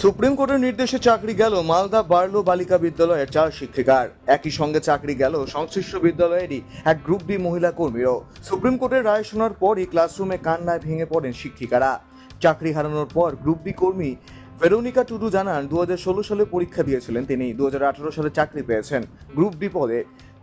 Supreme কোর্টের নির্দেশে চাকরি গেল মালদা বার্লো বালিকা বিদ্যালয়ের চার শিক্ষিকার। একই সঙ্গে চাকরি গেল সংশ্লিষ্ট বিদ্যালয়েরই এক গ্রুপ ডি মহিলা কর্মীরও। সুপ্রিম কোর্টের রায় শোনার পরই ক্লাসরুমে কান্নায় ভেঙে পড়েন শিক্ষিকারা। চাকরি হারানোর পর গ্রুপ ডি কর্মী ভেরোনিকা টুডু জানান দু হাজার ষোলো সালে পরীক্ষা দিয়েছিলেন তিনি দু হাজার আঠারো সালে চাকরি পেয়েছেন গ্রুপ ডি পদে।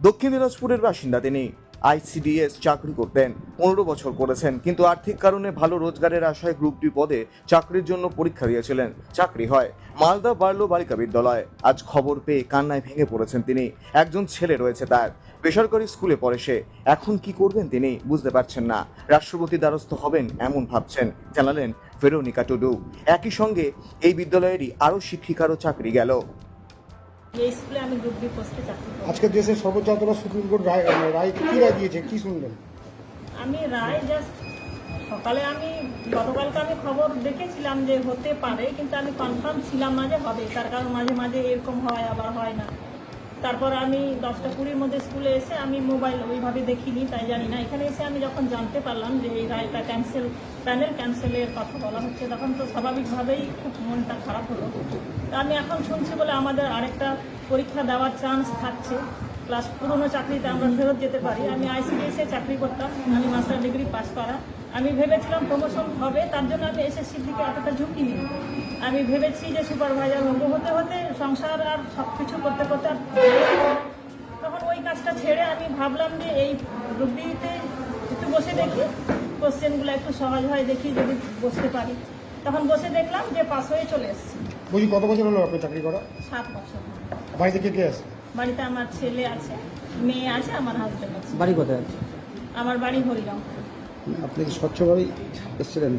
দক্ষিণ দিনাজপুরের বাসিন্দা তিনি। আইসিডিএস চাকরি করতেন। পনেরো বছর করেছেন, কিন্তু আর্থিক কারণে ভালো রোজগারের আশায় গ্রুপ ডি পদে চাকরির জন্য পরীক্ষা দিয়েছিলেন। চাকরি হয় মালদা বার্লো বালিকা বিদ্যালয়। আজ খবর পেয়ে কান্নায় ভেঙে পড়েছেন তিনি। একজন ছেলে রয়েছে তার। বেসরকারি স্কুলে পড়ে সে। এখন কি করবেন তিনি বুঝতে পারছেন না। রাষ্ট্রপতি দ্বারস্থ হবেন এমন ভাবছেন, জানালেন ভেরোনিকা টুডু। একই সঙ্গে এই বিদ্যালয়েরই আরও শিক্ষিকারও চাকরি গেল। এই স্কুলে আমি গ্রুপ ডি পোস্টে চাকরি করি। আজকে দেশের সর্বোচ্চ আদালত সুপ্রিম কোর্ট রায় রায় কি রায় দিয়েছে? কি শুনলেন? আমি রায় জাস্ট সকালে আমি গতকালকে আমি খবর দেখেছিলাম যে হতে পারে কিন্তু আমি কনফার্ম ছিলাম না যে হবে। তার কারণ মাঝে মাঝে এরকম হয় আবার হয় না। তারপর আমি দশটা কুড়ির মধ্যে স্কুলে এসে আমি মোবাইল ওইভাবে দেখিনি, তাই জানি না। এখানে এসে আমি যখন জানতে পারলাম যে এই রায়টা ক্যান্সেল প্যানেল ক্যান্সেলের কথা বলা হচ্ছে, তখন তো স্বাভাবিকভাবেই খুব মনটা খারাপ হলো। তা আমি এখন শুনছি বলে আমাদের আরেকটা পরীক্ষা দেওয়ার চান্স থাকছে। প্লাস পুরনো চাকরিতে আমরা ফেরত যেতে পারি। আমি আইসিডিএসে চাকরি করতাম, আমি মাস্টার ডিগ্রি পাস করা। আমি ভেবেছিলাম প্রমোশন হবে, তার জন্য আমি এসএসসির দিকে এতটা ঝুঁকি নিই। আমি ভেবেছি যে সুপারভাইজার হব হতে হতে সংসার আর সব কিছু করতে করতে আর তখন ওই কাজটা ছেড়ে আমি ভাবলাম যে এই রুগীতে একটু বসে দেখি কোশ্চেনগুলো একটু সহজ হয় দেখি যদি বসতে পারি। তখন বসে দেখলাম যে পাস হয়ে চলে এসেছি। কত বছর হলো আপনি চাকরি করা? সাত বছর। বাড়িতে কে কে আছে? বাড়িতে আমার ছেলে আছে মেয়ে আছে আমার হাজব্যান্ড আছে। বাড়ি কোথায় আছে? আমার বাড়ি হরিরাম আপনি কি স্বচ্ছভাবেই এসেছিলেন?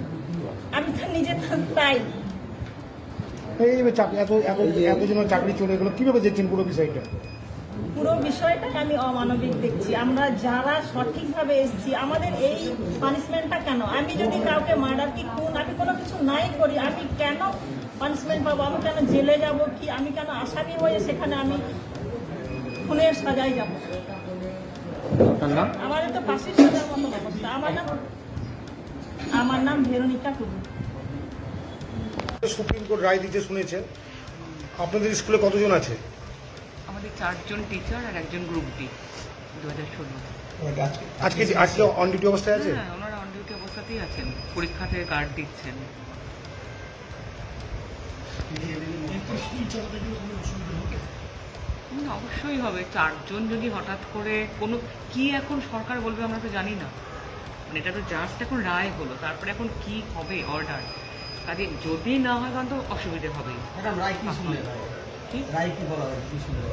আমি তো নিজে তো তাই। এই যে চাকরি এত এত এতজনের চাকরি চলে গেলো কীভাবে দেখছেন পুরো বিষয়টা? পুরো বিষয়টাকে আমি অমানবিক দেখছি। আমরা যারা সঠিকভাবে এসেছি আমাদের এই পানিশমেন্টটা কেন? আমি যদি কাউকে মার্ডার কি খুন আমি কোনো কিছু নাই করি আমি কেন পানিশমেন্ট পাবো? আমি কেন জেলে যাব কি? আমি কেন আসামি হয়ে সেখানে আমি খুনের সাজাই যাব? আমাদের তো ফাঁসির সাজার মতো অবস্থা। আমার নাম আমার নাম ভেরোনিকা টুডু সুপ্রিম কোর্ট রায় দিতে শুনেছেন। আপনাদের স্কুলে কতজন আছে? আমাদের চারজন টিচার আর একজন গ্রুপ ডি দু হাজার ষোলো। আজকে আজকে অন ডিউটি অবস্থায় আছে হ্যাঁ ওনারা অন ডিউটি অবস্থাতেই আছেন। পরীক্ষাতে গার্ড দিচ্ছেন। অবশ্যই হবে। চারজন যদি হঠাৎ করে কোনো কি এখন সরকার বলবে আমরা তো জানি না। মানে এটা তো জাস্ট এখন রায় হলো। তারপরে এখন কি হবে অর্ডার কাজে যদি না হয় তখন তো অসুবিধে হবেই। ম্যাডাম রায় কি শুনলেন রায় কি? বলা হয় কি শুনলেন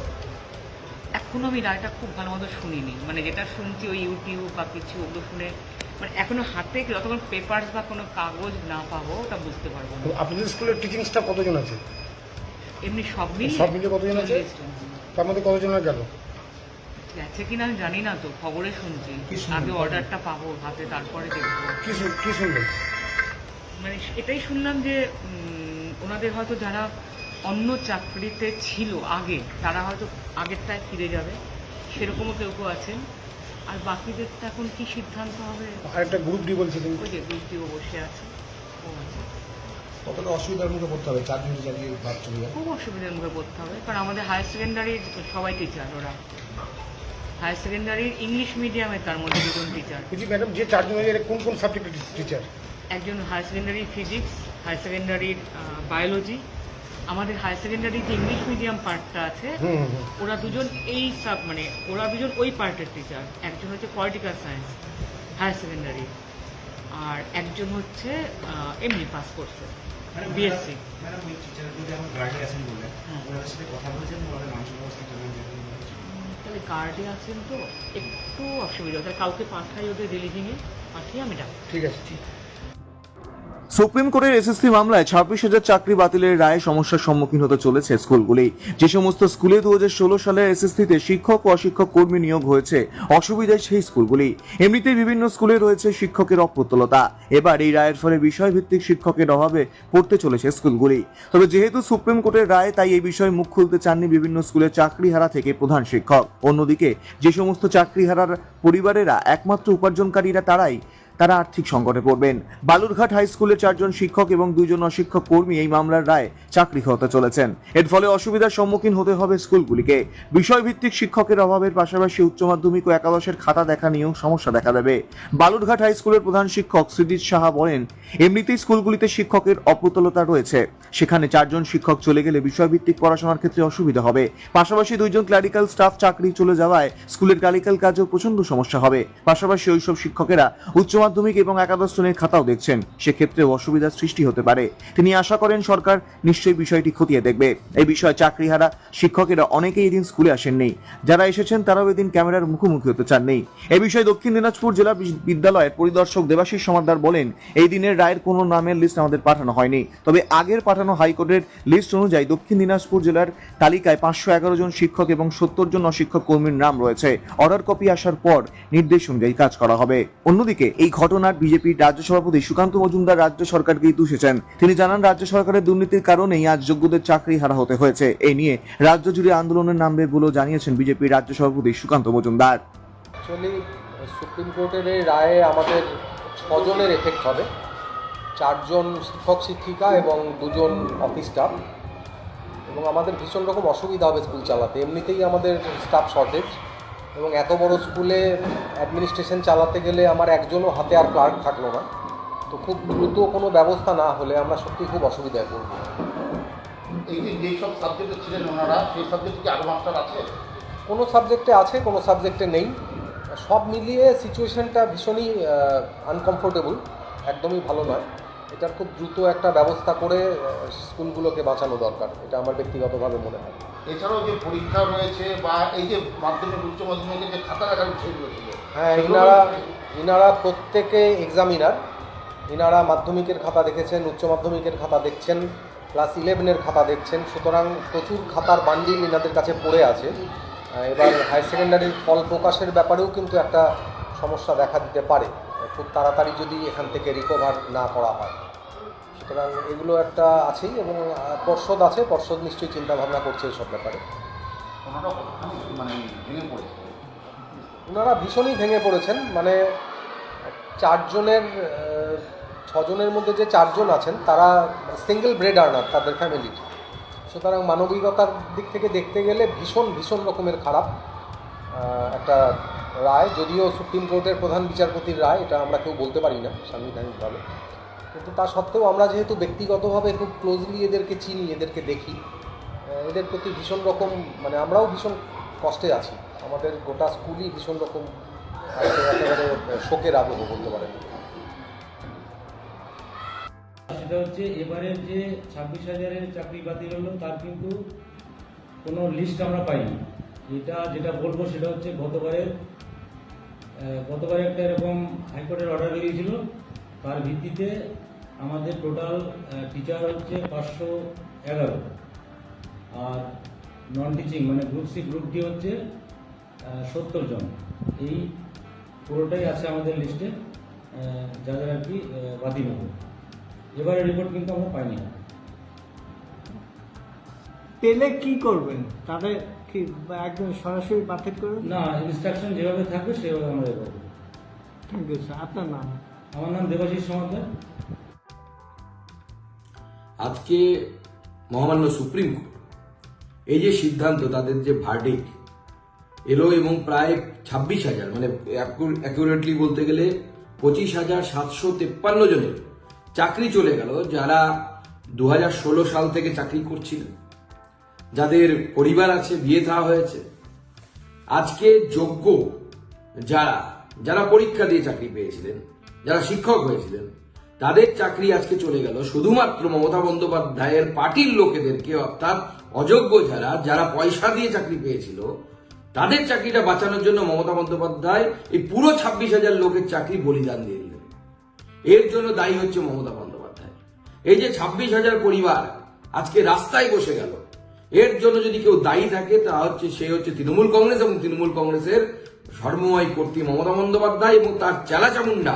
এখনও আমি রায়টা খুব ভালো মতো শুনিনি। মানে যেটা শুনছি ওই ইউটিউব বা কিছু ওগুলো শুনে মানে এখনও হাতে যতক্ষণ পেপারস বা কোনো কাগজ না পাবো ওটা বুঝতে পারব না। আপনাদের স্কুলের টিচিং স্টাফ কতজন আছে? এমনি সব মিলিয়ে সব মিলিয়ে কতজন আছে? তার মধ্যে কতজনের গেল? গেছে কিনা আমি জানি না তো খবরে শুনছি। আগে অর্ডারটা পাবো হাতে তারপরে দেখব। কি শুন- কি শুনলেন? মানে এটাই শুনলাম যে ওনাদের হয়তো যারা অন্য চাকরিতে ছিল আগে তারা হয়তো আগেরটায় ফিরে যাবে। সেরকমও কেউ কেউ আছেন। আর বাকিদেরটা এখন কি সিদ্ধান্ত হবে? আর একটা গ্রুপ ডি বলছে কিন্তু ওই যে গুলটিও বসে আছে। ও আছে। কতটা অসুবিধার মুখে পড়তে হবে? চারজন চাকরি বাদ চলে খুব অসুবিধার মুখে পড়তে হবে। কারণ আমাদের হায়ার সেকেন্ডারির সবাই টিচার ওরা। হায়ার সেকেন্ডারির ইংলিশ মিডিয়ামে তার মধ্যে দুজন টিচার ম্যাডাম যে চারজন কোন কোন সাবজেক্টের টিচার একজন হায়ার সেকেন্ডারি ফিজিক্স হায়ার সেকেন্ডারির বায়োলজি আমাদের হায়ার সেকেন্ডারির যে ইংলিশ মিডিয়াম পার্টটা আছে। ওরা দুজন এই সাব মানে ওরা দুজন ওই পার্টের টিচার একজন হচ্ছে পলিটিক্যাল সায়েন্স হায়ার সেকেন্ডারি আর একজন হচ্ছে এমনি পাস করছে বিএসসি হ্যাঁ। তাহলে গার্ডে আছেন তো একটু অসুবিধা তাহলে কাউকে পাঠাই ওদের রিলিজিংয়ে পাঠিয়ে আমি ডাক ঠিক আছে সুপ্রিম কোর্টের এসএসসি মামলায় ছাব্বিশ হাজার চাকরি বাতিলের রায়ে সমস্যার সম্মুখীন হতে চলেছে স্কুলগুলি। যে সমস্ত স্কুলে দু হাজার ষোলো সালে এসএসসিতে শিক্ষক ও অশিক্ষক কর্মী নিয়োগ হয়েছে, অসুবিধায় সেই স্কুলগুলি। এমনিতেই বিভিন্ন স্কুলে রয়েছে শিক্ষকের অপ্রতুলতা। এবার এই রায়ের ফলে বিষয়ভিত্তিক শিক্ষকের অভাবে পড়তে চলেছে স্কুলগুলি। তবে যেহেতু সুপ্রিম কোর্টের রায়, তাই এই বিষয়ে মুখ খুলতে চাননি বিভিন্ন স্কুলের চাকরিহারা থেকে প্রধান শিক্ষক। অন্যদিকে, যে সমস্ত চাকরিহারার পরিবারেরা, একমাত্র উপার্জনকারীরা তারাই তারা আর্থিক সংকটে পড়বেন। বালুরঘাট হাই স্কুলের চারজন শিক্ষক এবং দুইজন অশিক্ষক কর্মী এই মামলার রায় চাকরি হতে চলেছেন। এর ফলে অসুবিধার সম্মুখীন হতে হবে স্কুলগুলিকে। বিষয়ভিত্তিক শিক্ষকের অভাবের পাশাপাশি উচ্চ মাধ্যমিক ও একাদশের খাতা দেখা নিয়েও সমস্যা দেখা দেবে। বালুরঘাট হাই স্কুলের প্রধান শিক্ষক সৃজিত সাহা বলেন, এমনিতেই স্কুলগুলিতে শিক্ষকের অপ্রতুলতা রয়েছে। সেখানে চারজন শিক্ষক চলে গেলে বিষয়ভিত্তিক পড়াশোনার ক্ষেত্রে অসুবিধা হবে। পাশাপাশি দুইজন ক্লারিক্যাল স্টাফ চাকরি চলে যাওয়ায় স্কুলের ক্লারিক্যাল কাজেও প্রচণ্ড সমস্যা হবে। পাশাপাশি ওইসব শিক্ষকেরা উচ্চ মাধ্যমিক এবং একাদশ শ্রেণির খাতাও দেখছেন। সেক্ষেত্রেও অসুবিধার সৃষ্টি হতে পারে। তিনি আশা করেন সরকার নিশ্চয়ই বিষয়টি খতিয়ে দেখবে। এই বিষয়ে চাকরিহারা শিক্ষকেরা অনেকেই এদিন স্কুলে আসেননি। যারা এসেছেন, তারাও এদিন ক্যামেরার মুখোমুখি হতে চাননি। এ বিষয়ে দক্ষিণ দিনাজপুর জেলা বিদ্যালয়ের পরিদর্শক দেবাশিস সমাদ্দার বলেন, এই দিনের রায়ের কোনো নামের লিস্ট আমাদের পাঠানো হয়নি। তবে আগের পাঠানো হাইকোর্টের লিস্ট অনুযায়ী দক্ষিণ দিনাজপুর জেলার তালিকায় পাঁচশো এগারো জন শিক্ষক এবং সত্তর জন অশিক্ষক কর্মীর নাম রয়েছে। অর্ডার কপি আসার পর নির্দেশ অনুযায়ী কাজ করা হবে। অন্যদিকে, এই ঘটনার বিজেপির রাজ্য সভাপতি সুকান্ত মজুমদার রাজ্য সরকারকেই দুষেছেন তিনি জানান, রাজ্য সরকারের দুর্নীতির কারণেই আজ যোগ্যদের চাকরি হারা হতে হয়েছে। এই নিয়ে রাজ্য জুড়ে আন্দোলনের নামবে বলেও জানিয়েছেন বিজেপির রাজ্য সভাপতি সুকান্ত মজুমদার। সুপ্রিম কোর্টের এই রায়ে আমাদের ছজনের এফেক্ট হবে। চারজন শিক্ষক, শিক্ষিকা এবং দুজন অফিস স্টাফ। এবং আমাদের ভীষণ রকম অসুবিধা হবে স্কুল চালাতে। এমনিতেই আমাদের স্টাফ শর্টেজ। এবং এত বড় স্কুলে অ্যাডমিনিস্ট্রেশন চালাতে গেলে আমার একজনও হাতে আর ক্লার্ক থাকল না। তো খুব দ্রুত কোনো ব্যবস্থা না হলে আমরা সত্যি খুব অসুবিধায় পড়ব। এই যে যেই সব সাবজেক্টে ছিলেন ওনারা সেই সাবজেক্টে কি আরও মাস্টার আছে? কোনো সাবজেক্টে আছে কোনো সাবজেক্টে নেই। সব মিলিয়ে সিচুয়েশনটা ভীষণই আনকমফোর্টেবল একদমই ভালো নয়। এটার খুব দ্রুত একটা ব্যবস্থা করে স্কুলগুলোকে বাঁচানো দরকার। এটা আমার ব্যক্তিগতভাবে মনে হয়। এছাড়াও যে পরীক্ষা রয়েছে বা এই যে মাধ্যমিক উচ্চ মাধ্যমিকের যে খাতা রাখার বিষয়গুলো ছিল হ্যাঁ ইনারা ইনারা প্রত্যেকে এক্সামিনার ইনারা মাধ্যমিকের খাতা দেখেছেন উচ্চ মাধ্যমিকের খাতা দেখছেন ক্লাস ইলেভেনের খাতা দেখছেন সুতরাং প্রচুর খাতার বান্ডিল ইনাদের কাছে পড়ে আছে। এবার হায়ার সেকেন্ডারির ফল প্রকাশের ব্যাপারেও কিন্তু একটা সমস্যা দেখা দিতে পারে। খুব তাড়াতাড়ি যদি এখান থেকে রিকভার না করা হয়। সুতরাং এগুলো একটা আছেই এবং পর্ষদ আছে পর্ষদ নিশ্চয়ই চিন্তা ভাবনা করছে এসব ব্যাপারে। ওনারা মানে ওনারা ভীষণই ভেঙে পড়েছেন। মানে চারজনের ছজনের মধ্যে যে চারজন আছেন তারা সিঙ্গেল ব্রেড আর্নার তাদের ফ্যামিলির সুতরাং মানবিকতার দিক থেকে দেখতে গেলে ভীষণ ভীষণ রকমের খারাপ একটা রায়। যদিও সুপ্রিম কোর্টের প্রধান বিচারপতির রায় এটা আমরা কেউ বলতে পারি না সাংবিধানিকভাবে। কিন্তু তা সত্ত্বেও আমরা যেহেতু ব্যক্তিগতভাবে খুব ক্লোজলি এদেরকে চিনি, এদেরকে দেখি এদের প্রতি ভীষণ রকম মানে আমরাও ভীষণ কষ্টে আছি। আমাদের গোটা স্কুলই ভীষণ রকম একেবারে শোকের আবহ বলতে পারেন। সেটা হচ্ছে এবারের যে ছাব্বিশ হাজারের চাকরি বাতিল হলো, তার কিন্তু কোনো লিস্ট আমরা পাইনি। এটা যেটা বলব সেটা হচ্ছে গতবারের গতবারে একটা এরকম হাইকোর্টের অর্ডার বেরিয়েছিল, তার ভিত্তিতে আমাদের টোটাল টিচার হচ্ছে পাঁচশো এগারো। আর নন টিচিং মানে গ্রুপ সি গ্রুপ ডি হচ্ছে সত্তর জন। এই পুরোটাই আছে আমাদের লিস্টে যাদের আর কি বাতিল হবে। এবারে রিপোর্ট কিন্তু আমরা পাইনি। পেলে কি করবেন? তাদের কি একদম সরাসরি বাতিল করবেন? না ইনস্ট্রাকশন যেভাবে থাকবে সেভাবে আমরা এগোবো থ্যাংক ইউ স্যার আপনার নাম? আমার নাম দেবাশিস সমাদ্দার আজকে মহামান্য সুপ্রিম কোর্ট এই যে সিদ্ধান্ত, তাদের যে ভার্ডিক এলো এবং প্রায় ছাব্বিশ হাজার মানে অ্যাকুরেটলি বলতে গেলে পঁচিশ হাজার সাতশো তেপ্পান্ন জনের চাকরি চলে গেল, যারা দু হাজার ষোলো সাল থেকে চাকরি করছিলেন যাদের পরিবার আছে, বিয়ে থা হয়েছে। আজকে যোগ্য যারা যারা পরীক্ষা দিয়ে চাকরি পেয়েছিলেন, যারা শিক্ষক হয়েছিলেন তাদের চাকরি আজকে চলে গেল। শুধুমাত্র মমতা বন্দ্যোপাধ্যায়ের পার্টির লোকেদেরকে অর্থাৎ অযোগ্য যারা যারা পয়সা দিয়ে চাকরি পেয়েছিল, তাদের চাকরিটা বাঁচানোর জন্য মমতা বন্দ্যোপাধ্যায় এই পুরো ছাব্বিশ হাজার লোকের চাকরি বলিদান দিয়ে দিলেন। এর জন্য দায়ী হচ্ছে মমতা বন্দ্যোপাধ্যায়। এই যে ছাব্বিশ হাজার পরিবার আজকে রাস্তায় বসে গেল, এর জন্য যদি কেউ দায়ী থাকে, তা হচ্ছে, সে হচ্ছে তৃণমূল কংগ্রেস এবং তৃণমূল কংগ্রেসের সর্বময় কর্তৃ মমতা বন্দ্যোপাধ্যায় এবং তার চেলা চামুন্ডা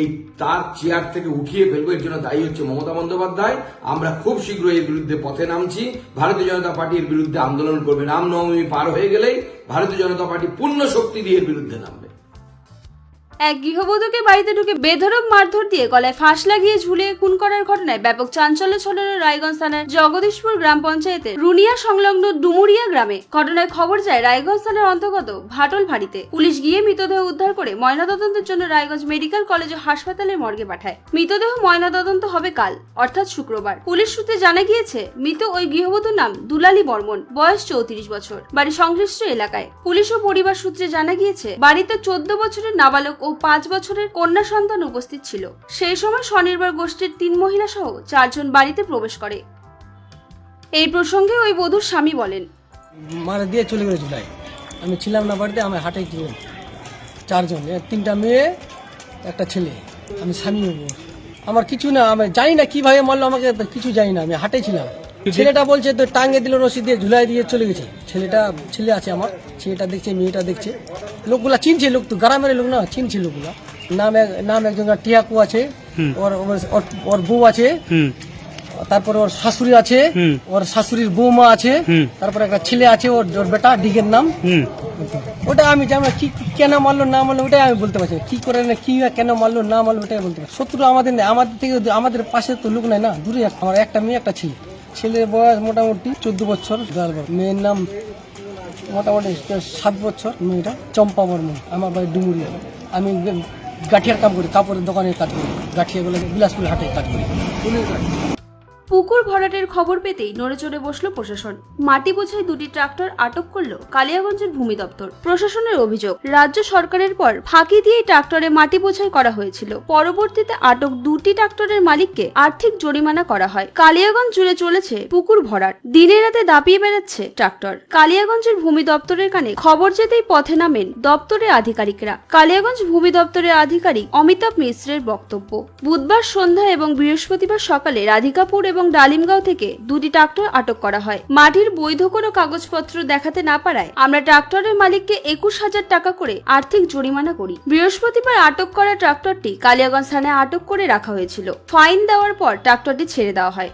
এই তার চেয়ার থেকে উঠিয়ে ফেলব, এর জন্য দায়ী হচ্ছে মমতা বন্দ্যোপাধ্যায়। আমরা খুব শীঘ্রই এর বিরুদ্ধে পথে নামছি। ভারতীয় জনতা পার্টির বিরুদ্ধে আন্দোলন করবে রামনবমী পার হয়ে গেলেই ভারতীয় জনতা পার্টি পূর্ণ শক্তি দিয়ে এর বিরুদ্ধে নামবে। এক গৃহবধূকে বাড়িতে ঢুকে বেধড়ক মারধর দিয়ে গলায় ফাঁস লাগিয়ে ঝুলিয়ে খুন করার ঘটনায় ব্যাপক চাঞ্চল্য ছড়ানো রায়গঞ্জ থানার জগদীশপুর গ্রাম পঞ্চায়েতের রুনিয়া সংলগ্ন ডুমুরিয়া গ্রামে। ঘটনায় খবর যায়, রায়গঞ্জ থানার অন্তর্গত ভাটল ভাড়িতে পুলিশ গিয়ে মৃতদেহ উদ্ধার করে ময়নাতদন্তের জন্য রায়গঞ্জ মেডিকেল কলেজ ও হাসপাতালের মর্গে পাঠায়। মৃতদেহ ময়নাতদন্ত হবে কাল, অর্থাৎ শুক্রবার। পুলিশ সূত্রে জানা গিয়েছে, মৃত ওই গৃহবধূর নাম দুলালী বর্মন, বয়স চৌত্রিশ বছর, বাড়ি সংশ্লিষ্ট এলাকায়। পুলিশ ও পরিবার সূত্রে জানা গিয়েছে, বাড়িতে চোদ্দ বছরের নাবালক ও পাঁচ বছরের কন্যা সন্তান উপস্থিত ছিল। সেই সময় স্বনির্ভর গোষ্ঠীর তিন মহিলা সহ চারজন বাড়িতে প্রবেশ করে। এই প্রসঙ্গে ওই বধূর স্বামী বলেন মারা দিয়ে চলে গেলে ঝুলাই আমি ছিলাম না বাড়িতে আমি হাটে ছিলাম চারজন এ তিনটা মেয়ে একটা ছেলে। আমি স্বামী হব। আমার কিছু না আমি জানি না কীভাবে মারলো আমাকে কিছু জানি না আমি হাটে ছিলাম। ছেলেটা বলছে তো টাঙ্গে দিল রশি দিয়ে ঝুলাই দিয়ে চলে গেছে। ছেলেটা ছেলে আছে আমার ছেলেটা দেখছে মেয়েটা দেখছে। লোকগুলা চিনছে লোক তো গ্রামের লোক না চিনছে লোকগুলা। নাম এক- নাম একজন টিয়াকু আছে ওর ওর- ওর- ওর বউ আছে তারপরে ওর শাশুড়ি আছে ওর শাশুড়ির বৌমা আছে তারপরে একটা ছেলে আছে ওর ওর বেটা ডিগের নাম। ওটা আমি জানি কি কি- কেন মারলো না মারলো ওটাই আমি বলতে পারছি। কি করে না কি কেন মারলো না মারলো ওটাই বলতে পারছি শত্রু আমাদের নেই আমাদের থেকে আমাদের পাশে তো লোক নাই না দূরে একটা- আমার একটা মেয়ে একটা ছেলে। ছেলের বয়স মোটামুটি চোদ্দ বছর। মেয়ের নাম মোটামুটি সাত বছর মেয়েটা চম্পা বর্মন আমার বাড়ি ডুমুরিয়া। আমি গাঠিয়ার কাম করি, কাপড়ের দোকানে কাজ করি। গাঠিয়াগুলো বিলাসপুর হাটে কাজ করি। পুকুর ভরাটের খবর পেতেই নড়ে চড়ে বসল প্রশাসন। মাটি বোঝাই দুটি ট্রাক্টর আটক করল কালিয়াগঞ্জের ভূমি দপ্তর। প্রশাসনের অভিযোগ, রাজ্য সরকারের পর ফাঁকি দিয়ে ট্রাক্টরে মাটি বোঝাই করা হয়েছিল। পরবর্তীতে আটক দুটি ট্রাক্টরের মালিককে আর্থিক জরিমানা করা হয়। কালিয়াগঞ্জ জুড়ে চলেছে পুকুর ভরাট। দিনে রাতে দাপিয়ে বেড়াচ্ছে ট্রাক্টর। কালিয়াগঞ্জের ভূমি দপ্তরের কানে খবর যেতেই পথে নামেন দপ্তরের আধিকারিকরা। কালিয়াগঞ্জ ভূমি দপ্তরের আধিকারিক অমিতাভ মিশ্রের বক্তব্য। বুধবার সন্ধ্যা এবং বৃহস্পতিবার সকালে রাধিকাপুর এবং ডালিমগাঁও থেকে দুটি ট্রাক্টর আটক করা হয়। মাটির বৈধ কোনো কাগজপত্র দেখাতে না পারায় আমরা ট্রাক্টরের মালিককে একুশ হাজার টাকা করে আর্থিক জরিমানা করি। বৃহস্পতিবার আটক করা ট্রাক্টরটি কালিয়াগঞ্জ থানায় আটক করে রাখা হয়েছিল। ফাইন দেওয়ার পর ট্রাক্টরটি ছেড়ে দেওয়া হয়।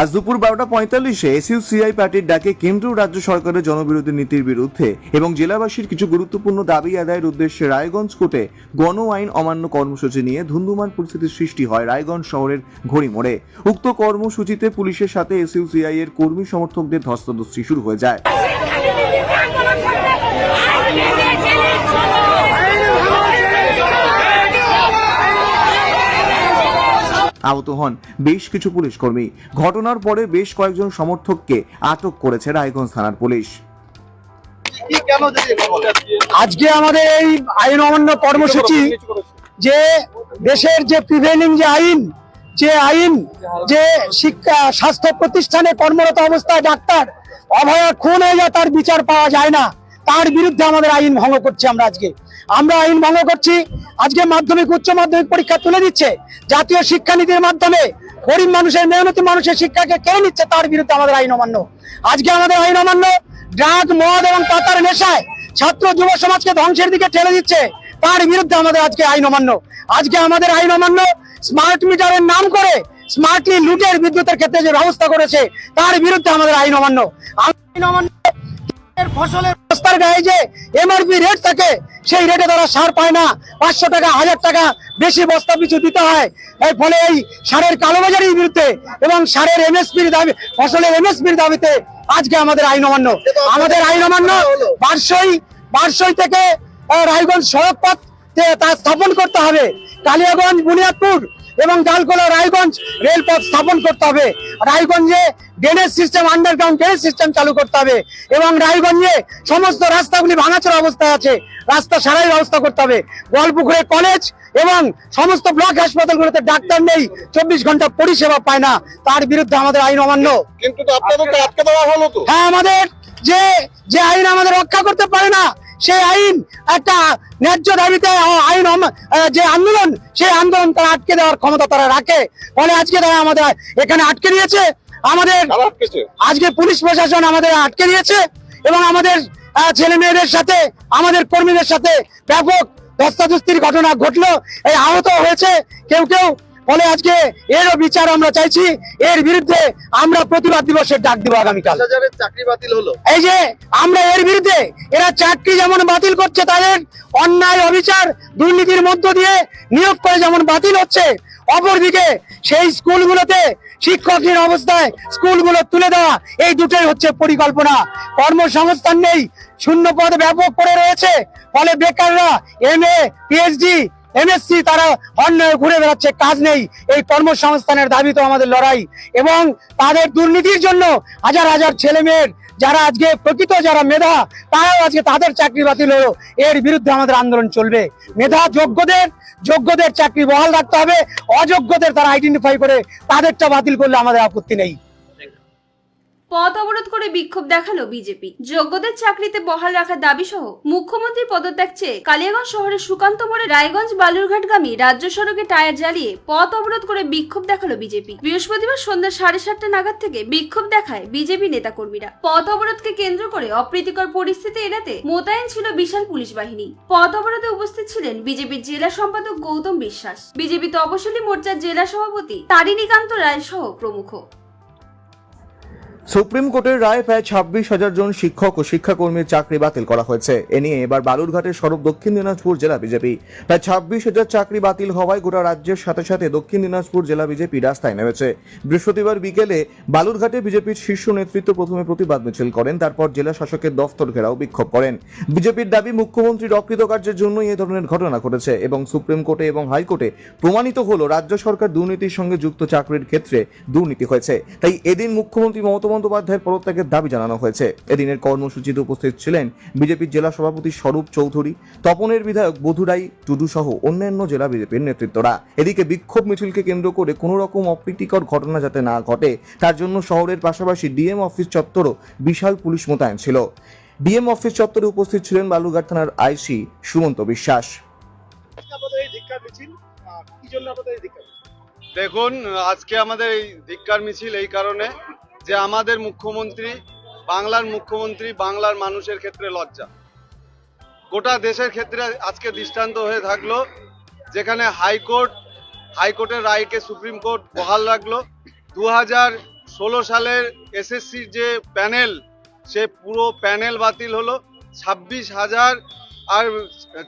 আজ দুপুর বারোটা পঁয়তাল্লিশে এসইউসিআই পার্টির ডাকে কেন্দ্রীয় রাজ্য সরকারের জনবিরোধী নীতির বিরুদ্ধে এবং জেলাবাসীর কিছু গুরুত্বপূর্ণ দাবি আদায়ের উদ্দেশ্যে রায়গঞ্জ কোর্টে গণ আইন অমান্য কর্মসূচি নিয়ে ধুন্ধুমান পরিস্থিতির সৃষ্টি হয় রায়গঞ্জ শহরের ঘড়িমোড়ে উক্ত কর্মসূচিতে পুলিশের সাথে এসইউসিআই এর কর্মী সমর্থকদের ধস্তাধস্তি শুরু হয়ে যায় আহত হন বেশ কিছু পুলিশ কর্মী। ঘটনার পরে বেশ কয়েকজন সমর্থককে আটক করেছে রায়গঞ্জ থানার পুলিশ। আজকে আমাদের এই আইন অমান্য কর্মসূচি যে দেশের যে প্রিভেলিং যে আইন যে আইন, যে শিক্ষা, স্বাস্থ্য প্রতিষ্ঠানে কর্মরত অবস্থায় ডাক্তার অভয়া খুন হয়ে যায়, তার বিচার পাওয়া যায় না। তার বিরুদ্ধে আমাদের আইন ভঙ্গ করছি আমরা আজকে। আমরা আইন ভঙ্গ করছি, আজকে মাধ্যমিক, উচ্চ মাধ্যমিক পরীক্ষা তুলে দিচ্ছে, জাতীয় শিক্ষানীতির মাধ্যমে গরিব মানুষের, মেহনতি মানুষের শিক্ষাকে কে নিচ্ছে তার বিরুদ্ধে আমাদের আইন অমান্য? আজকে আমাদের আইন অমান্য ড্রাগ, মদ এবং পাতার নেশায় ছাত্র যুব সমাজকে ধ্বংসের দিকে ঠেলে দিচ্ছে, তার বিরুদ্ধে আমাদের আজকে আইন অমান্য। আজকে আমাদের আইন অমান্য স্মার্ট মিটারের নাম করে স্মার্টলি লুটের বিদ্যুতের ক্ষেত্রে যে ব্যবস্থা করেছে, তার বিরুদ্ধে আমাদের আইন অমান্য। আইন অমান্য ফসলের এমআরপি রেট থাকে, সেই রেটে তারা সার পায় না। পাঁচশো টাকা, হাজার টাকা বেশি বস্তা দিতে হয়। এর ফলে এই সারের এবং সারের এমএসপির দাবি, ফসলের এমএসপির দাবিতে আজকে আমাদের আইন অমান্য। আমাদের আইন অমান্য থেকে রায়গঞ্জ সড়ক পথ তা স্থাপন করতে হবে। কালিয়াগঞ্জ, বুনিয়াদপুর এবং ডালকোলা রায়গঞ্জ রেলপথ স্থাপন করতে হবে। রায়গঞ্জে drainage system underground drainage system চালু করতে হবে এবং রায়গঞ্জে সমস্ত রাস্তাগুলি ভাঙাচোরা অবস্থায় আছে। রাস্তা সারাই ব্যবস্থা করতে হবে। গোয়ালপুকুরে কলেজ এবং সমস্ত ব্লক হাসপাতালগুলোতে ডাক্তার নেই চব্বিশ ঘণ্টা পরিষেবা পায় না। তার বিরুদ্ধে আমাদের আইন অমান্য। কিন্তু হ্যাঁ আমাদের যে যে আইন আমাদের রক্ষা করতে পারে না সেই আইন একটা ন্যায্য দাবিতে আইন যে আন্দোলন সেই আন্দোলন তারা আটকে দেওয়ার ক্ষমতা তারা রাখে। ফলে আজকে তারা আমাদের এখানে আটকে দিয়েছে। আমাদের আজকে পুলিশ প্রশাসন আমাদের আটকে দিয়েছে এবং আমাদের ছেলে মেয়েদের সাথে আমাদের কর্মীদের সাথে ব্যাপক ধস্তাধস্তির ঘটনা ঘটলো। এই আহত হয়েছে কেউ কেউ। ফলে আজকে এরও বিচার আমরা চাইছি এর বিরুদ্ধে আমরা প্রতিবাদ দিবসের ডাক দিব আগামীকাল। চাকরি বাতিল হলো। এই যে আমরা এর বিরুদ্ধে এরা চাকরি যেমন বাতিল করছে তাদের অন্যায় অবিচার দুর্নীতির মধ্য দিয়ে নিয়োগ করে যেমন বাতিল হচ্ছে অপরদিকে সেই স্কুলগুলোতে শিক্ষকহীন অবস্থায় স্কুলগুলো তুলে দেওয়া এই দুটোই হচ্ছে পরিকল্পনা। কর্মসংস্থান নেই শূন্য পদ ব্যাপক করে রয়েছে ফলে বেকাররা এম এ পিএইচডি এমএসসি তারা অন্যায় ঘুরে বেড়াচ্ছে, কাজ নেই। এই কর্মসংস্থানের দাবি তো আমাদের লড়াই। এবং তাদের দুর্নীতির জন্য হাজার হাজার ছেলে মেয়ের যারা আজকে প্রকৃত যারা মেধা, তারাও আজকে তাদের চাকরি বাতিল হলো। এর বিরুদ্ধে আমাদের আন্দোলন চলবে। মেধা যোগ্যদের যোগ্যদের চাকরি বহাল রাখতে হবে। অযোগ্যদের তারা আইডেন্টিফাই করে, তাদেরটা বাতিল করলে আমাদের আপত্তি নেই। পথ অবরোধ করে বিক্ষোভ দেখাল বিজেপি। যোগ্যদের চাকরিতে বহাল রাখার দাবি সহ মুখ্যমন্ত্রীর পদত্যাগ চেয়ে কালিয়াগঞ্জ শহরের সুকান্ত মোড়ে রায়গঞ্জ বালুরঘাটগামী রাজ্য সড়কে টায়ার জ্বালিয়ে পথ অবরোধ করে বিক্ষোভ দেখাল বিজেপি। বৃহস্পতিবার সন্ধ্যা সাড়ে সাতটা নাগাদ থেকে বিক্ষোভ দেখায় বিজেপি নেতাকর্মীরা। পথ অবরোধকে কেন্দ্র করে অপ্রীতিকর পরিস্থিতি এড়াতে মোতায়েন ছিল বিশাল পুলিশ বাহিনী। পথ অবরোধে উপস্থিত ছিলেন বিজেপির জেলা সম্পাদক গৌতম বিশ্বাস। বিজেপি তপশিলি মোর্চার জেলা সভাপতি তারিণীকান্ত রায় সহ প্রমুখ। সুপ্রিম কোর্টের রায় প্রায় ছাব্বিশ হাজার জন শিক্ষক ও শিক্ষাকর্মীর চাকরি বাতিল করা হয়েছে। এ নিয়ে এবার বালুরঘাটের সড়ক দক্ষিণ দিনাজপুর জেলা বিজেপি। প্রায় ছাব্বিশ হাজার চাকরি বাতিল হওয়ায় গোটা রাজ্যের সাথে সাথে দক্ষিণ দিনাজপুর জেলা বিজেপি রাস্তায় নেমেছে। বৃহস্পতিবার বিকেলে বালুরঘাটে বিজেপির শীর্ষ নেতৃত্ব প্রথমে প্রতিবাদ মিছিল করেন, তারপর জেলা শাসকের দফতর ঘেরাও বিক্ষোভ করেন। বিজেপির দাবি মুখ্যমন্ত্রীর অকৃতকার্যের জন্যই এ ধরনের ঘটনা ঘটেছে এবং সুপ্রিম কোর্টে এবং হাইকোর্টে প্রমাণিত হলো, রাজ্য সরকার দুর্নীতির সঙ্গে যুক্ত চাকরির ক্ষেত্রে দুর্নীতি হয়েছে। তাই এদিন মুখ্যমন্ত্রী মমতা বন্দ্যোপাধ্যায়ের পদত্যাগের দাবি জানানো হয়েছে। এদিনের কর্মসূচিতে উপস্থিত ছিলেন বিজেপির জেলা সভাপতি স্বরূপ চৌধুরী তপনের বিধায়ক বধুরাই টুডু সহ অন্যান্য জেলা বিজেপির নেতৃত্বরা। এদিকে বিক্ষোভ মিছিলকে কেন্দ্র করে কোনো রকম অপ্রীতিকর ঘটনা যাতে না ঘটে তার জন্য শহরের পাশাপাশি ডিএম অফিস চত্বরও বিশাল পুলিশ মোতায়েন ছিল। ডিএম অফিস চত্বরে উপস্থিত ছিলেন বালুঘাট থানার আইসি সুমন্ত বিশ্বাস। দেখুন আজকে আমাদের এই ধিক্কার মিছিল এই কারণে যে আমাদের মুখ্যমন্ত্রী, বাংলার মুখ্যমন্ত্রী, বাংলার মানুষের ক্ষেত্রে লজ্জা। গোটা দেশের ক্ষেত্রে আজকে দৃষ্টান্ত হয়ে থাকল, যেখানে হাইকোর্ট, হাইকোর্টের রায়কে সুপ্রিম কোর্ট বহাল রাখল। দু হাজার ষোলো সালের এসএসসির যে প্যানেল, সে পুরো প্যানেল বাতিল হলো। ছাব্বিশ হাজার আর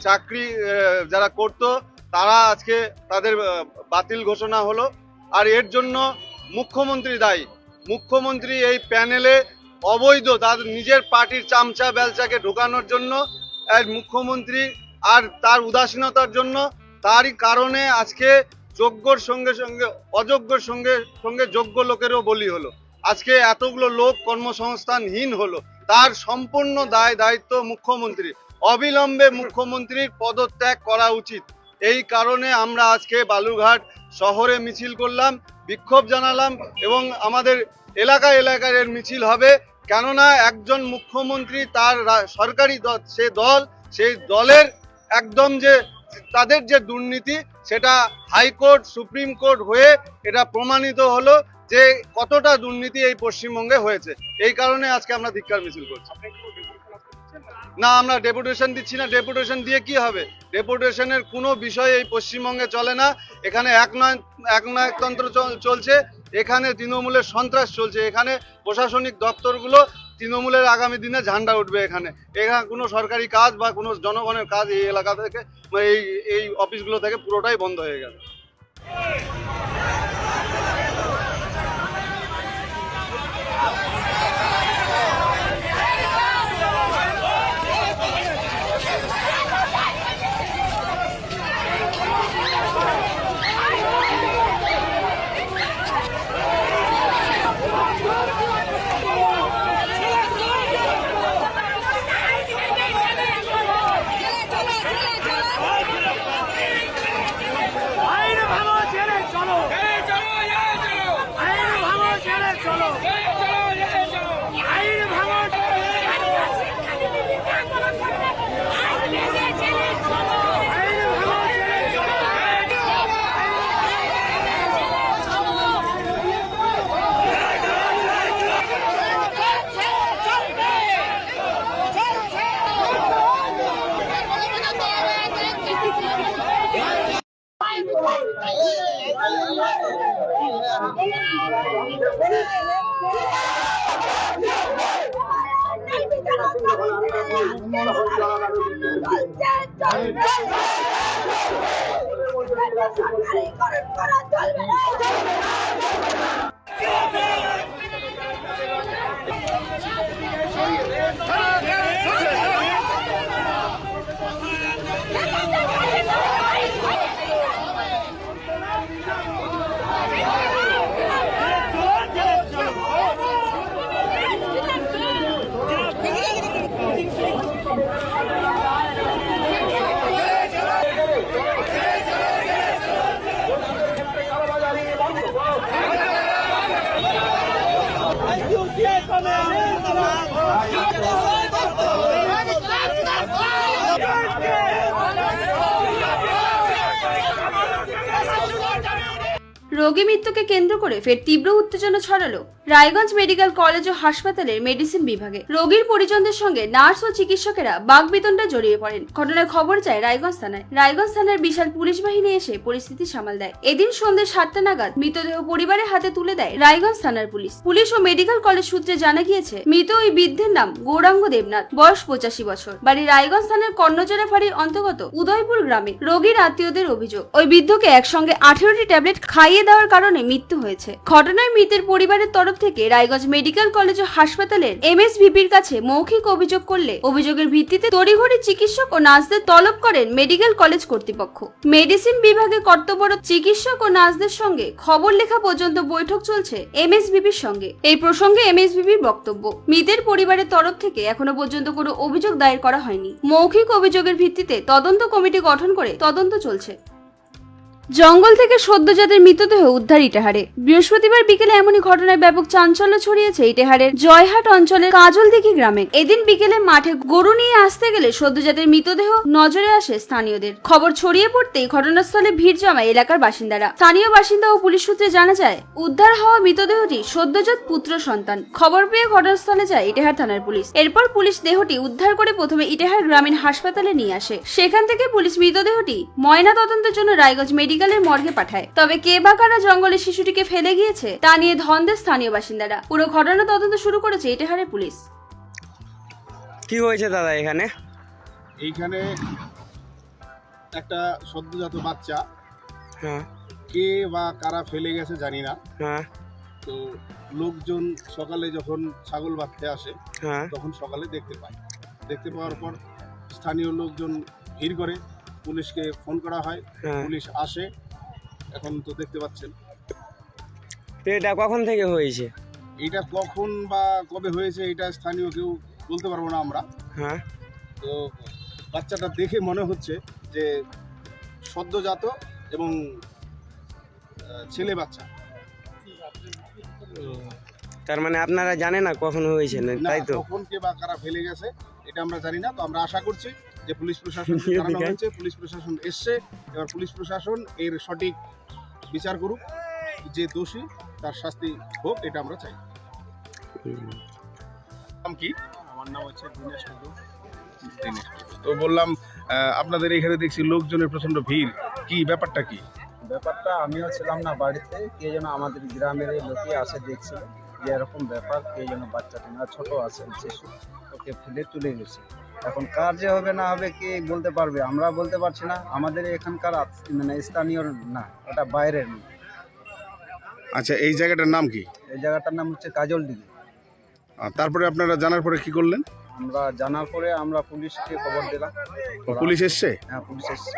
চাকরি যারা করতো, তারা আজকে তাদের বাতিল ঘোষণা হলো। আর এর জন্য মুখ্যমন্ত্রী দায়ী। মুখ্যমন্ত্রী এই প্যানেলে অবৈধ তার নিজের পার্টির চামচা বেলচাকে ঢোকানোর জন্য আর মুখ্যমন্ত্রী আর তার উদাসীনতার জন্য তারই কারণে আজকে যোগ্যর সঙ্গে সঙ্গে অযোগ্যর সঙ্গে সঙ্গে যোগ্য লোকেরও বলি হলো। আজকে এতগুলো লোক কর্মসংস্থানহীন হলো। তার সম্পূর্ণ দায় দায়িত্ব মুখ্যমন্ত্রী। অবিলম্বে মুখ্যমন্ত্রীর পদত্যাগ করা উচিত। এই কারণে আমরা আজকে বালুঘাট শহরে মিছিল করলাম। বিক্ষোভ জানালাম এবং আমাদের এলাকা এলাকার এর মিছিল হবে। কেননা একজন মুখ্যমন্ত্রী তার সরকারি সে দল সেই দলের একদম যে তাদের যে দুর্নীতি, সেটা হাইকোর্ট, সুপ্রিম কোর্ট হয়ে এটা প্রমাণিত হলো যে কতটা দুর্নীতি এই পশ্চিমবঙ্গে হয়েছে। এই কারণে আজকে আমরা ধিক্কার মিছিল করছি। না, আমরা ডেপুটেশন দিচ্ছি না। ডেপুটেশন দিয়ে কি হবে? ডেপুটেশনের কোনো বিষয় এই পশ্চিমবঙ্গে চলে না। এখানে এক নয়, এক নায়কতন্ত্র চল- চলছে। এখানে তৃণমূলের সন্ত্রাস চলছে। এখানে প্রশাসনিক দপ্তরগুলো তৃণমূলের আগামী দিনে ঝান্ডা উঠবে এখানে। এখানে কোনো সরকারি কাজ বা কোনো জনগণের কাজ এই এলাকা থেকে, এই এই অফিসগুলো থেকে পুরোটাই বন্ধ হয়ে গেল mi corazón. রোগী মৃত্যুকে কেন্দ্র করে ফের তীব্র উত্তেজনা ছড়ালো। রায়গঞ্জ মেডিকেল কলেজ ও হাসপাতালের মেডিসিন বিভাগে। রোগীর পরিজনদের সঙ্গে নার্স ও চিকিৎসকেরা বাগবিতণ্ডা জড়িয়ে পড়েন। ঘটনার খবর যায় রায়গঞ্জ থানায়। রায়গঞ্জ থানার বিশাল পুলিশ বাহিনী এসে পরিস্থিতি সামাল দেয়। এদিন সন্ধ্যে সাতটা নাগাদ মৃতদেহ পরিবারের হাতে তুলে দেয় রায়গঞ্জ থানার পুলিশ। পুলিশ ও মেডিকেল কলেজ সূত্রে জানা গিয়েছে, মৃত ওই বৃদ্ধের নাম গৌরাঙ্গ দেবনাথ, বয়স পঁচাশি বছর। বাড়ি রায়গঞ্জ থানার কর্ণজোড়া ফাঁড়ির অন্তর্গত উদয়পুর গ্রামে রোগীর আত্মীয়দের অভিযোগ, ওই বৃদ্ধকে একসঙ্গে আঠেরোটি ট্যাবলেট খাইয়ে দেওয়ার কারণে মৃত্যু হয়েছে। ঘটনায় মৃতের পরিবারের তরফ থেকে রায়গঞ্জ মেডিকেল কলেজ ও হাসপাতালের এমএসভিপির কাছে মৌখিক অভিযোগ করলে অভিযোগের ভিত্তিতে তড়িঘড়ি চিকিৎসক ও নার্সদের তলব করেন মেডিকেল কলেজ কর্তৃপক্ষ। মেডিসিন বিভাগে কর্তব্যরত চিকিৎসক ও নার্সদের সঙ্গে খবর লেখা পর্যন্ত বৈঠক চলছে এমএসভিপির সঙ্গে। এই প্রসঙ্গে এমএসভিপির বক্তব্য, মৃতের পরিবারের তরফ থেকে এখনও পর্যন্ত কোনো অভিযোগ দায়ের করা হয়নি। মৌখিক অভিযোগের ভিত্তিতে তদন্ত কমিটি গঠন করে তদন্ত চলছে। জঙ্গল থেকে সদ্যজাতের মৃতদেহ উদ্ধার ইটাহারে। বৃহস্পতিবার বিকেলে এমনই ঘটনায় ব্যাপক চাঞ্চল্য ছড়িয়েছে ইটাহারের জয়হাট অঞ্চলের কাজলদিঘি গ্রামে। এদিন বিকেলে মাঠে গরু নিয়ে আসতে গেলে সদ্যজাতের মৃতদেহ নজরে আসে স্থানীয়দের। খবর ছড়িয়ে পড়তেই ঘটনাস্থলে ভিড় জমায় এলাকার বাসিন্দারা। স্থানীয় বাসিন্দা ও পুলিশ সূত্রে জানা যায়, উদ্ধার হওয়া মৃতদেহটি সদ্যজাত পুত্র সন্তান। খবর পেয়ে ঘটনাস্থলে যায় ইটাহার থানার পুলিশ। এরপর পুলিশ দেহটি উদ্ধার করে প্রথমে ইটাহার গ্রামীণ হাসপাতালে নিয়ে আসে। সেখান থেকে পুলিশ মৃতদেহটি ময়না তদন্তের জন্য রায়গঞ্জ মেডিকেলের মর্গে পাঠায়। তবে কে বা কারা জঙ্গলে শিশুটিকে ফেলে গিয়েছে তা নিয়ে ধন্দের স্থানীয় বাসিন্দারা। পুরো ঘটনা তদন্ত শুরু করেছে ইটাহারের পুলিশ। কি হয়েছে দাদা এখানে? এইখানে একটা সদ্যজাত বাচ্চা। হ্যাঁ। কে বা কারা ফেলে গেছে জানি না। হ্যাঁ। তো লোকজন সকালে যখন ছাগল বাঁধতে আসে হ্যাঁ। তখন সকালে দেখতে পায়। দেখতে পাওয়ার পর স্থানীয় লোকজন ভিড় করে পুলিশকে ফোন করা হয় হ্যাঁ। পুলিশ আসে। এখন তো দেখতে পাচ্ছেন। তো এটা কখন থেকে হয়েছে? এটা কখন বা কবে হয়েছে এটা স্থানীয় কেউ বলতে পারব না আমরা। হ্যাঁ। তো বাচ্চাটা দেখে মনে হচ্ছে যে সদ্যজাত এবং ছেলে বাচ্চা। তার মানে আপনারা জানেন না কখন হয়েছে তাই তো? কখন কে বা কারা ফেলে গেছে এটা আমরা জানি না। তো আমরা আশা করছি যে পুলিশ প্রশাসন হয়েছে পুলিশ প্রশাসন এসছে এবার পুলিশ প্রশাসন এর সঠিক বিচার করুক যে দোষী তার শাস্তি হোক এটা আমরা চাই। নাম কি? আমার নাম হচ্ছে দিনেশ টুডু তো বললাম আপনাদের এখানে দেখছি লোকজনের প্রচণ্ড ভিড়। কি ব্যাপারটা কি? ব্যাপারটা আমিও ছিলাম না বাড়িতে কে যেন আমাদের গ্রামের এই লোকে আসে দেখছিল যে এরকম ব্যাপার কে যেন বাচ্চাটা না ছোট আছে শিশু ওকে ফেলে চলে গেছে। এখন কার যে হবে না হবে কে বলতে পারবে? আমরা বলতে পারছি না। আমাদের এখানকার মানে স্থানীয় না এটা বাইরের আচ্ছা এই জায়গাটার নাম কি? এই জায়গাটার নাম হচ্ছে কাজল ডিগি। তারপরে আপনারা জানার পরে কি করলেন? আমরা জানার পরে আমরা পুলিশকে খবর দিলাম। পুলিশ এসছে? হ্যাঁ পুলিশ এসছে।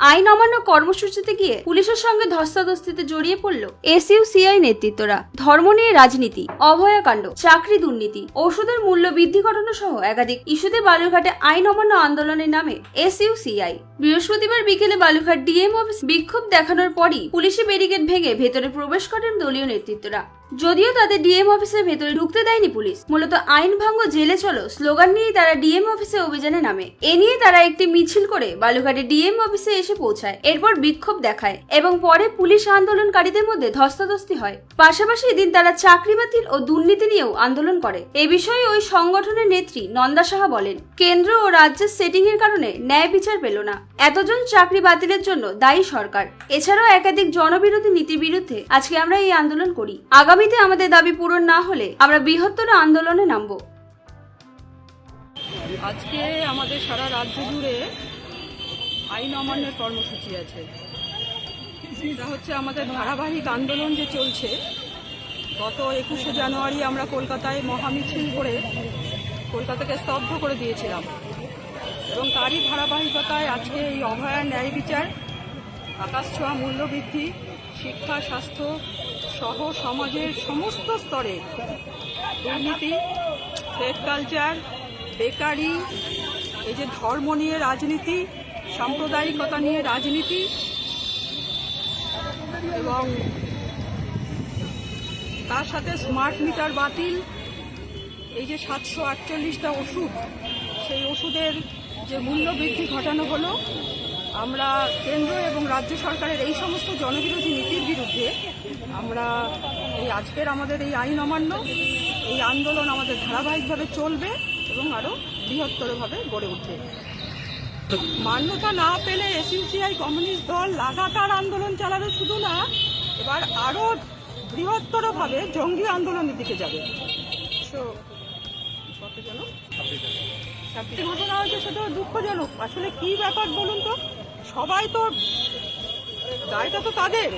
আইন অমান্য কর্মসূচিতে গিয়ে পুলিশের সঙ্গে ধস্তাধস্তিতে জড়িয়ে পড়ল এসইউসিআই নেতৃত্বরা। ধর্ম নিয়ে রাজনীতি, অভয়াকাণ্ড, চাকরি দুর্নীতি, ওষুধের মূল্য বৃদ্ধি ঘটানো সহ একাধিক ইস্যুতে বালুরঘাটে আইন অমান্য আন্দোলনের নামে এসইউসিআই বৃহস্পতিবার বিকেলে বালুরঘাট ডিএম অফিস বিক্ষোভ দেখানোর পরই পুলিশি ব্যারিকেড ভেঙে ভেতরে প্রবেশ করেন দলীয় নেতৃত্বরা। যদিও তাদের ডিএম অফিসের ভেতরে ঢুকতে দেয়নি পুলিশ। মূলত আইন ভাঙ্গ জেলে চলো স্লোগান নিয়ে তারা ডিএম অফিসে অভিযানে নামে। এ নিয়ে তারা একটি মিছিল করে বালুঘাটে ডিএম অফিসে এসে পৌঁছায়, এরপর বিক্ষোভ দেখায় এবং পরে পুলিশ আন্দোলনকারীদের মধ্যে ধস্তাধস্তি হয়। পাশাপাশি এদিন তারা চাকরি বাতিল ও দুর্নীতি নিয়েও আন্দোলন করে। এ বিষয়ে ওই সংগঠনের নেত্রী নন্দা সাহা বলেন, কেন্দ্র ও রাজ্যের সেটিং এর কারণে ন্যায় বিচার পেল না। এতজন চাকরি বাতিলের জন্য দায়ী সরকার। এছাড়াও একাধিক জনবিরোধী নীতির বিরুদ্ধে আজকে আমরা এই আন্দোলন করি। আগামীতে আমাদের দাবি পূরণ না হলে আমরা বৃহত্তর আন্দোলনে নামবো। আজকে আমাদের সারা রাজ্য জুড়ে আইন অমান্যের কর্মসূচি আছে। এটা হচ্ছে আমাদের ধারাবাহিক আন্দোলন যে চলছে। গত একুশে জানুয়ারি আমরা কলকাতায় মহামিছিল করে কলকাতাকে স্তব্ধ করে দিয়েছিলাম। এবং তারই ধারাবাহিকতায় আজকে এই অভয়ার ন্যায় বিচার, আকাশ ছোঁয়া মূল্যবৃদ্ধি, শিক্ষা, স্বাস্থ্য সহ সমাজের সমস্ত স্তরে দুর্নীতি ফেক কালচার বেকারি, এই যে ধর্ম নিয়ে রাজনীতি, সাম্প্রদায়িকতা নিয়ে রাজনীতি এবং তার সাথে স্মার্ট মিটার বাতিল, এই যে সাতশো আটচল্লিশটা ওষুধ, সেই ওষুধের যে মূল্য বৃদ্ধি ঘটানো হলো আমরা কেন্দ্র এবং রাজ্য সরকারের এই সমস্ত জনবিরোধী নীতির বিরুদ্ধে আমরা এই আজকের আমাদের এই আইন অমান্য, এই আন্দোলন আমাদের ধারাবাহিকভাবে চলবে এবং আরও বৃহত্তরভাবে গড়ে উঠবে। মান্যতা না পেলে এসইউসিআই কমিউনিস্ট দল লাগাতার আন্দোলন চালাবে শুধু না, এবার আরও বৃহত্তরভাবে জঙ্গি আন্দোলনের দিকে যাবে। কত ঘটনা হয়েছে সেটা দুঃখজনক। আসলে কি ব্যাপার বলুন তো? সবাই তো দায়টা তো তাদের।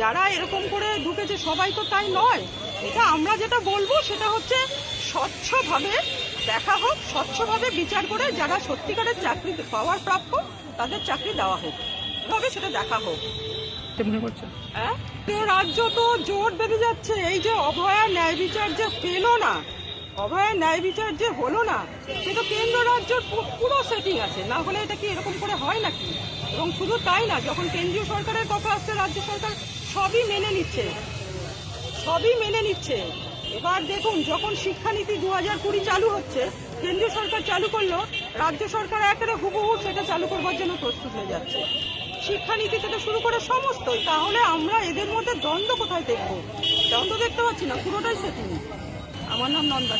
যারা এরকম করে ঢুকেছে সবাই তো তাই নয়। এটা আমরা যেটা বলব সেটা হচ্ছে স্বচ্ছভাবে দেখা হোক স্বচ্ছভাবে বিচার করে যারা সত্যিকারের চাকরি পাওয়ার প্রাপ্য তাদের চাকরি দেওয়া হোক। তবে সেটা দেখা হোক। হ্যাঁ রাজ্য তো জোর বেঁধে যাচ্ছে। এই যে অভয়া ন্যায় বিচার যে পেল না অভয়া ন্যায় বিচার যে হলো না সে তো কেন্দ্র রাজ্যর পুরো সেটিং আছে। না হলে এটা কি এরকম করে হয় নাকি? এবং শুধু তাই না, যখন কেন্দ্রীয় সরকারের কথা আসছে, রাজ্য সরকার সবই মেনে নিচ্ছে। সবই মেনে নিচ্ছে। এবার দেখুন, যখন শিক্ষানীতি দু হাজার কুড়ি চালু হচ্ছে, কেন্দ্রীয় সরকার চালু করল, রাজ্য সরকার একেবারে হুবহু সেটা চালু করবার জন্য প্রস্তুত হয়ে যাচ্ছে। শিক্ষানীতি থেকে শুরু করে সমস্তই তাহলে আমরা এদের মধ্যে দ্বন্দ্ব কোথায় দেখব? দ্বন্দ্ব দেখতে পাচ্ছি না, পুরোটাই সেটিং। আমার নাম নন্দা